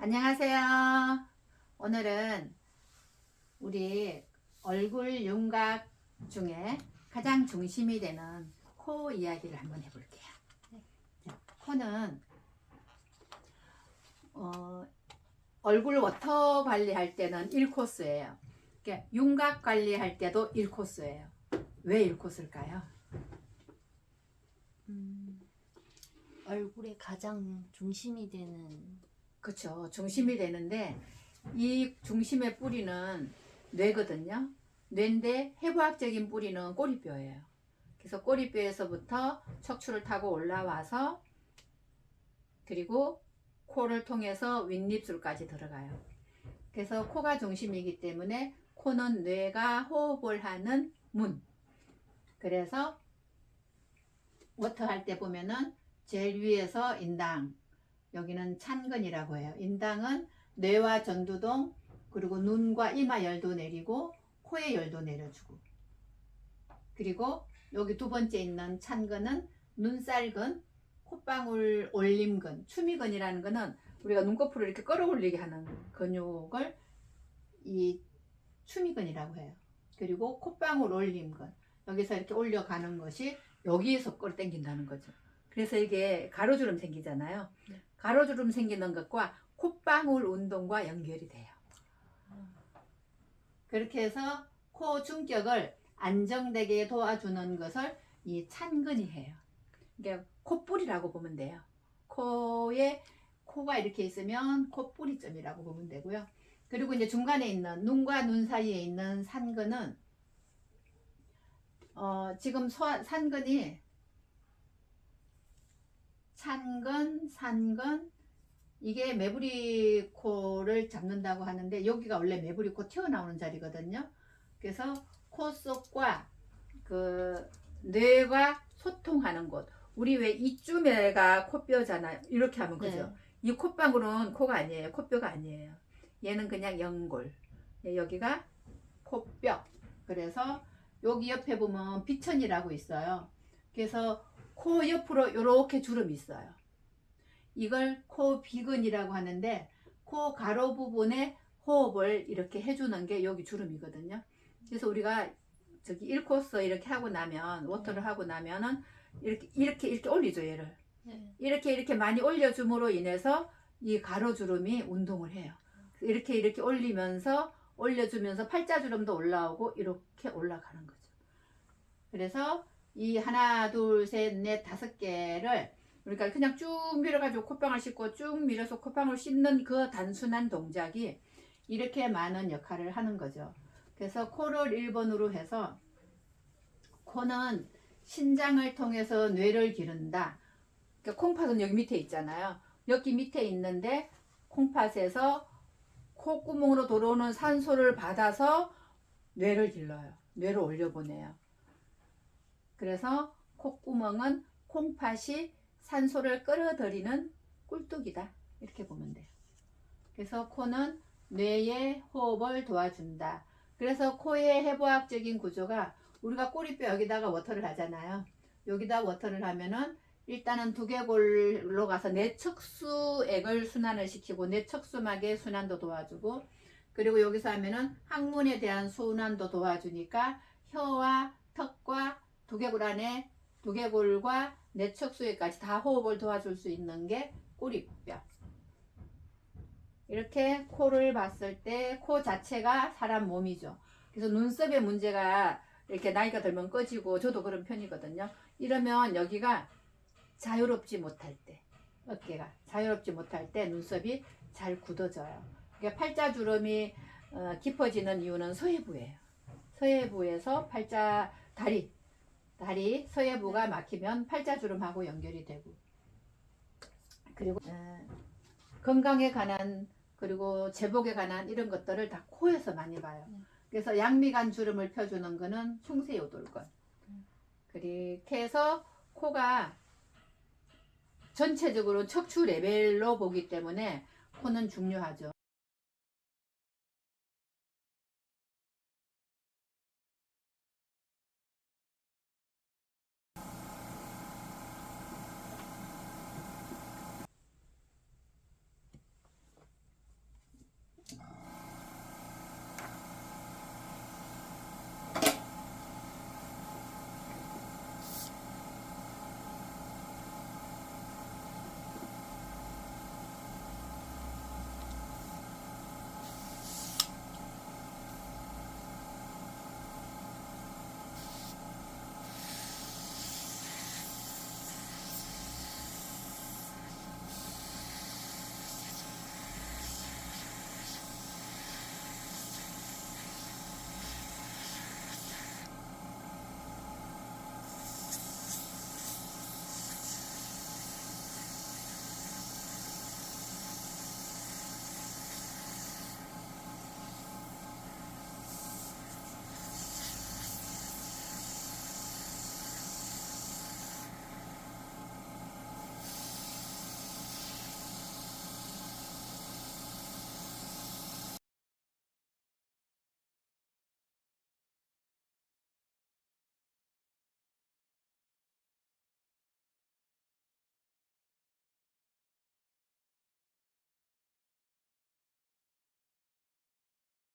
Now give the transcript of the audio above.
안녕하세요. 오늘은 우리 얼굴 윤곽 중에 가장 중심이 되는 코 이야기를 한번 해볼게요. 자, 코는 어, 얼굴 워터 관리할 때는 1코스예요. 그러니까 윤곽 관리할 때도 1코스예요. 왜 1코스일까요? 음, 얼굴의 가장 중심이 되는 그렇죠. 중심이 되는데 이 중심의 뿌리는 뇌거든요. 뇌인데 해부학적인 뿌리는 꼬리뼈예요. 그래서 꼬리뼈에서부터 척추를 타고 올라와서 그리고 코를 통해서 윗입술까지 들어가요. 그래서 코가 중심이기 때문에 코는 뇌가 호흡을 하는 문. 그래서 워터 할 때 보면은 제일 위에서 인당, 여기는 찬근이라고 해요. 인당은 뇌와 전두동 그리고 눈과 이마 열도 내리고 코의 열도 내려주고 그리고 여기 두 번째 있는 찬근은 눈살근, 콧방울 올림근, 추미근이라는 거는 우리가 눈꺼풀을 이렇게 끌어올리게 하는 근육을 이 추미근이라고 해요. 그리고 콧방울 올림근 여기서 이렇게 올려가는 것이 여기에서 끌어당긴다는 거죠. 그래서 이게 가로주름 생기잖아요. 네. 가로주름 생기는 것과 콧방울 운동과 연결이 돼요. 그렇게 해서 코 중격을 안정되게 도와주는 것을 이 찬근이 해요. 그러니까 콧불이라고 보면 돼요. 코에 코가 이렇게 있으면 콧뿌리점이라고 보면 되고요. 그리고 이제 중간에 있는 눈과 눈 사이에 있는 산근은 어, 지금 소, 산근이 찬근, 산근 이게 매부리 코를 잡는다고 하는데 여기가 원래 매부리 코 튀어나오는 자리거든요. 그래서 코 속과 그 뇌가 소통하는 곳. 우리 왜 이쯤에가 코뼈잖아요. 이렇게 하면 그죠? 네. 이 콧방울은 코가 아니에요. 코뼈가 아니에요. 얘는 그냥 연골. 예, 여기가 코뼈. 그래서 여기 옆에 보면 비천이라고 있어요. 그래서 코 옆으로 이렇게 주름이 있어요. 이걸 코 비근이라고 하는데 코 가로 부분에 호흡을 이렇게 해주는 게 여기 주름이거든요. 그래서 우리가 저기 1코스 이렇게 하고 나면 워터를 하고 나면은 이렇게 이렇게 이렇게 올리죠 얘를 네. 이렇게 이렇게 많이 올려줌으로 인해서 이 가로주름이 운동을 해요. 이렇게 이렇게 올리면서 올려주면서 팔자주름도 올라오고 이렇게 올라가는 거죠. 그래서 이 하나, 둘, 셋, 넷, 다섯 개를 그러니까 그냥 쭉 밀어가지고 콧방울 씻고 쭉 밀어서 콧방울 씻는 그 단순한 동작이 이렇게 많은 역할을 하는 거죠. 그래서 코를 1번으로 해서 코는 신장을 통해서 뇌를 기른다. 그러니까 콩팥은 여기 밑에 있잖아요. 여기 밑에 있는데 콩팥에서 콧구멍으로 들어오는 산소를 받아서 뇌를 길러요. 뇌를 올려보내요. 그래서 콧구멍은 콩팥이 산소를 끌어들이는 꿀뚝이다. 이렇게 보면 돼요. 그래서 코는 뇌의 호흡을 도와준다. 그래서 코의 해부학적인 구조가 우리가 꼬리뼈 여기다가 워터를 하잖아요. 여기다 워터를 하면은 일단은 두개골로 가서 내척수액을 순환을 시키고 내척수막의 순환도 도와주고 그리고 여기서 하면은 항문에 대한 순환도 도와주니까 혀와 턱과 두개골 안에 두개골과 내척수액까지 다 호흡을 도와줄 수 있는 게 꼬리뼈. 이렇게 코를 봤을 때 코 자체가 사람 몸이죠. 그래서 눈썹의 문제가 이렇게 나이가 들면 꺼지고 저도 그런 편이거든요. 이러면 여기가 자유롭지 못할 때 어깨가 자유롭지 못할 때 눈썹이 잘 굳어져요. 그러니까 팔자주름이 어, 깊어지는 이유는 서해부예요. 서해부에서 팔자 다리 다리 서해부가 막히면 팔자주름하고 연결이 되고 그리고 어, 건강에 관한 그리고 제복에 관한 이런 것들을 다 코에서 많이 봐요. 네. 그래서 양미간 주름을 펴주는 거는 흉쇄요돌근. 그렇게 해서 코가 전체적으로 척추 레벨로 보기 때문에 코는 중요하죠.